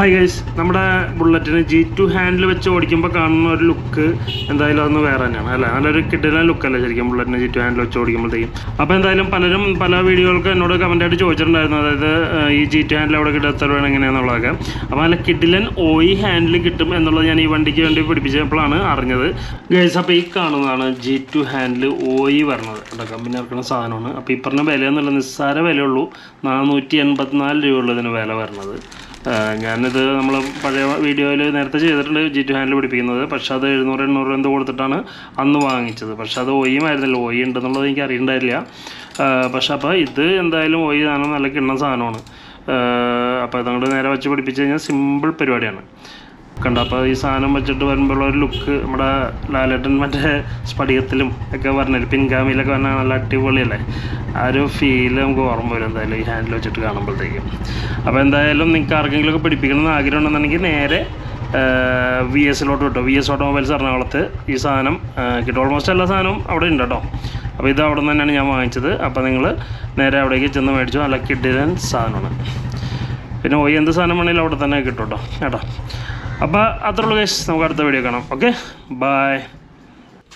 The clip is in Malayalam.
ഹായ് ഗൈസ് നമ്മുടെ ബുള്ളറ്റിന് ജി ടു ഹാൻഡിൽ വെച്ച് ഓടിക്കുമ്പോൾ കാണുന്ന ഒരു ലുക്ക് എന്തായാലും അതൊന്ന് വേറെ തന്നെയാണ് അല്ലേ? നല്ലൊരു കിഡിലെ ലുക്കല്ലേ ശരിക്കും ബുള്ളറ്റിന് ജി ടു ഹാൻഡിൽ വെച്ച് ഓടിക്കുമ്പോഴത്തേക്കും. അപ്പോൾ എന്തായാലും പലരും പല വീഡിയോകൾക്ക് എന്നോട് കമന്റായിട്ട് ചോദിച്ചിട്ടുണ്ടായിരുന്നു അതായത് ഈ ജി ടു ഹാൻഡിൽ അവിടെ എത്ര വേണം എങ്ങനെയാണെന്നുള്ളതൊക്കെ അപ്പോൾ നല്ല കിഡിലൻ ഓയി ഹാൻഡിൽ കിട്ടും എന്നുള്ളത് ഞാൻ ഈ വണ്ടിക്ക് വേണ്ടി പിടിപ്പിച്ചപ്പോഴാണ് അറിഞ്ഞത്. ഗൈസ് അപ്പോൾ ഈ കാണുന്നതാണ് ജി ടു ഹാൻഡിൽ ഓയി വരണത് കേട്ടോ കമ്പനി ഇറക്കുന്ന സാധനമാണ്. അപ്പോൾ ഈ പറഞ്ഞ വില എന്നുള്ള നിസ്സാര വിലയുള്ളൂ. നാനൂറ്റി എൺപത്തിനാല് രൂപയുള്ളതിന് വില ആഹ് ഞാനിത് നമ്മൾ പഴയ വീഡിയോയിൽ നേരത്തെ ചെയ്തിട്ടുണ്ട് ജി ടു ഹാൻഡിൽ പിടിപ്പിക്കുന്നത്. പക്ഷേ അത് എഴുന്നൂറ് എണ്ണൂറ് എന്തോ കൊടുത്തിട്ടാണ് അന്ന് വാങ്ങിച്ചത്. പക്ഷേ അത് ഒയ്യുമായിരുന്നില്ല ഒയ്യ ഉണ്ടെന്നുള്ളത് എനിക്ക് അറിയണ്ടായില്ല പക്ഷേ അപ്പോൾ ഇത് എന്തായാലും ഒയ്യ സാധനം നല്ല കിണ്ണ സാധനമാണ്. അപ്പോൾ അതുകൊണ്ട് നേരെ വെച്ച് പിടിപ്പിച്ച് കഴിഞ്ഞാൽ സിമ്പിൾ പരിപാടിയാണ്. കണ്ട? അപ്പോൾ ഈ സാധനം വെച്ചിട്ട് വരുമ്പോഴുള്ള ഒരു ലുക്ക് നമ്മുടെ ലാലേട്ടൻ മറ്റേ സ്ഫടികത്തിലും ഒക്കെ പറഞ്ഞില്ല പിൻഗാമിയിലൊക്കെ പറഞ്ഞാൽ നല്ല അടിപൊളിയല്ലേ? ആ ഒരു ഫീൽ നമുക്ക് ഓർമ്മ വരും എന്തായാലും ഈ ഹാൻഡിൽ വെച്ചിട്ട് കാണുമ്പോഴത്തേക്കും. അപ്പോൾ എന്തായാലും നിങ്ങൾക്ക് ആർക്കെങ്കിലും ഒക്കെ പിടിപ്പിക്കണം എന്ന് ആഗ്രഹം ഉണ്ടെന്നുണ്ടെങ്കിൽ നേരെ വി എസിലോട്ട് കിട്ടും വി എസ് ഓട്ടോമൊബൈൽസ് എറണാകുളത്ത് ഈ സാധനം കിട്ടും. ഓൾമോസ്റ്റ് എല്ലാ സാധനവും അവിടെ ഉണ്ട് കേട്ടോ. അപ്പോൾ ഇത് അവിടെ നിന്ന് തന്നെയാണ് ഞാൻ വാങ്ങിച്ചത്. അപ്പോൾ നിങ്ങൾ നേരെ അവിടേക്ക് ചെന്ന് മേടിച്ചു. നല്ല കിഡിലൻ സാധനമാണ്. പിന്നെ ഓയി എന്ത് സാധനം വേണമെങ്കിലും അവിടെ തന്നെ കിട്ടും കേട്ടോ. കേട്ടോ. അപ്പോൾ അത്രയുള്ളൂ കേസ് നമുക്ക് അടുത്ത വീഡിയോ കാണാം. Okay bye